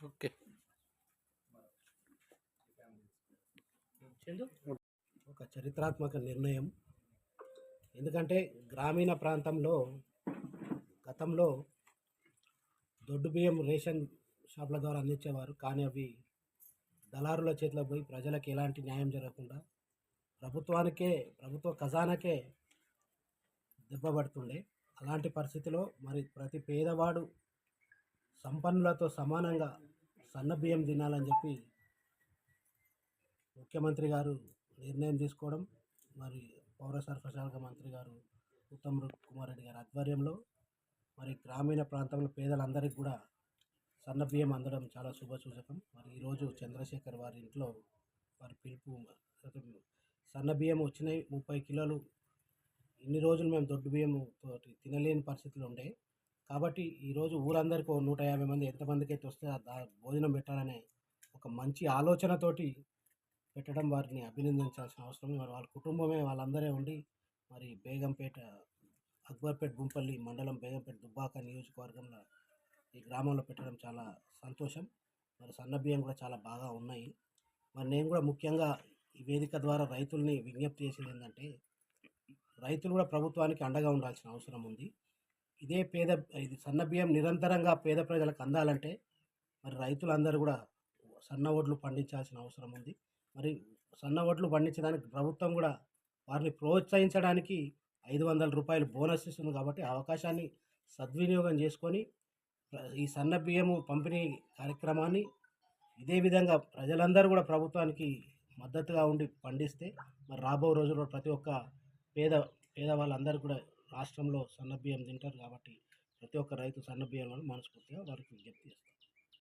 Okay. Chandu? ఒక చరిత్రాత్మక నిర్ణయం. ఎందుకంటే గ్రామీణ ప్రాంతంలో గతంలో దొడ్డు బియ్యం రేషన్ షాపుల ద్వారా అందించేవారు. కానీ అవి దళారుల చేతిలో పోయి ప్రజలకు ఎలాంటి న్యాయం జరగకుండా ప్రభుత్వానికే ప్రభుత్వ ఖజానాకే దెబ్బపడుతుండే అలాంటి పరిస్థితిలో మరి ప్రతి పేదవాడు సంపన్నులతో సమానంగా సన్న బియ్యం తినాలని చెప్పి ముఖ్యమంత్రి గారు నిర్ణయం తీసుకోవడం మరి పౌర సరఫరా శాఖ మంత్రి గారు ఉత్తమ్ కుమార్ రెడ్డి గారి ఆధ్వర్యంలో మరి గ్రామీణ ప్రాంతంలో పేదలందరికీ కూడా సన్న బియ్యం అందడం చాలా శుభసూచకం. మరి ఈరోజు చంద్రశేఖర్ వారి ఇంట్లో వారి పిలుపు సన్న బియ్యం వచ్చినాయి ముప్పై కిలోలు. ఇన్ని రోజులు మేము దొడ్డు బియ్యం తోటి తినలేని పరిస్థితులు ఉండే. కాబట్టి ఈరోజు ఊరందరికీ ఓ నూట యాభై మంది ఎంతమందికి అయితే వస్తే దా- భోజనం పెట్టాలనే ఒక మంచి ఆలోచనతోటి పెట్టడం వారిని అభినందించాల్సిన అవసరం మరి వాళ్ళ కుటుంబమే వాళ్ళందరే ఉండి మరి బేగంపేట అక్బర్పేట్ గుంపల్లి మండలం బేగంపేట దుబ్బాక నియోజకవర్గంలో ఈ గ్రామంలో పెట్టడం చాలా సంతోషం. మరి సన్న బియ్యం కూడా చాలా బాగా ఉన్నాయి. మరి నేను కూడా ముఖ్యంగా ఈ వేదిక ద్వారా రైతుల్ని విజ్ఞప్తి చేసేది ఏంటంటే రైతులు కూడా ప్రభుత్వానికి అండగా ఉండాల్సిన అవసరం ఉంది. ఇదే పేద ఇది సన్న బియ్యం నిరంతరంగా పేద ప్రజలకు అందాలంటే మరి రైతులందరూ కూడా సన్న వడ్లు పండించాల్సిన అవసరం ఉంది. మరి సన్న వడ్లు పండించడానికి ప్రభుత్వం కూడా వారిని ప్రోత్సహించడానికి ఐదు వందల రూపాయలు బోనస్ ఇస్తుంది కాబట్టి అవకాశాన్ని సద్వినియోగం చేసుకొని ఈ సన్న బియ్యము పంపిణీ కార్యక్రమాన్ని ఇదే విధంగా ప్రజలందరూ కూడా ప్రభుత్వానికి మద్దతుగా ఉండి పండిస్తే మరి రాబో రోజుల్లో ప్రతి ఒక్క పేద పేద వాళ్ళందరూ కూడా రాష్ట్రంలో సన్న బియ్యం తింటారు కాబట్టి ప్రతి ఒక్క రైతు సన్న బియ్యం మనస్ఫూర్తిగా వారికి విజ్ఞప్తి చేస్తారు